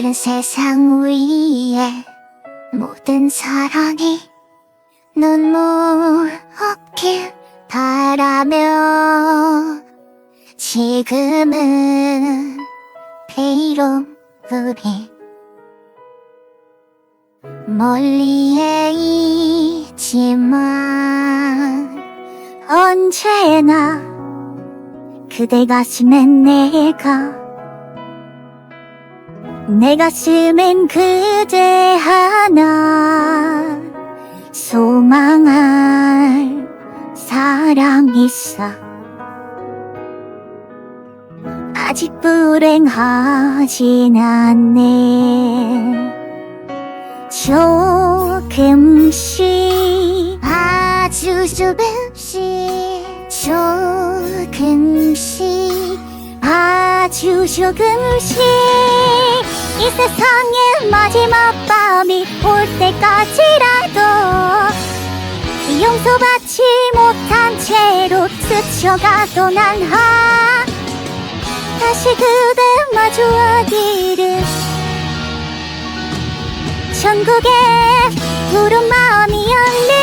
이른 세상 위에 모든 사랑이 눈물 없길 바라며 지금은 비록 우리 멀리에 있지만 언제나 그대 가슴엔 내가 내 가슴엔 그대 하나 소망할 사랑 있어. 아직 불행하진 않네. 조금씩 아주 조금씩 조금씩 아주 조금씩 이 세상의 마지막 밤이 올 때까지라도 용서받지 못한 채로 스쳐가도 난 하. 다시 그대 마주하기를. 천국에 푸른 마음이 열리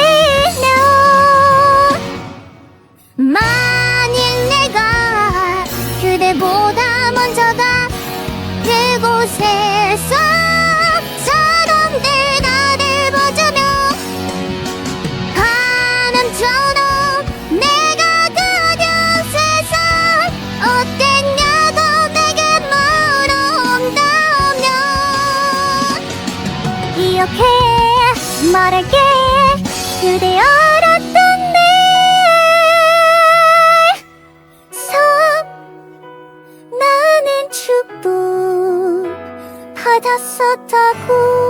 이렇게 말할게. 그대 알았던 내삶 나는 축복 받았었다고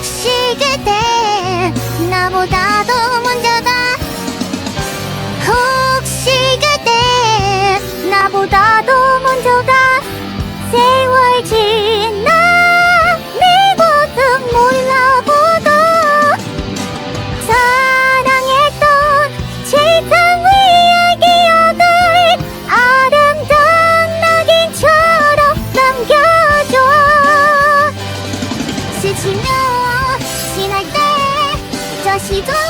혹시 그대 나보다 C'est!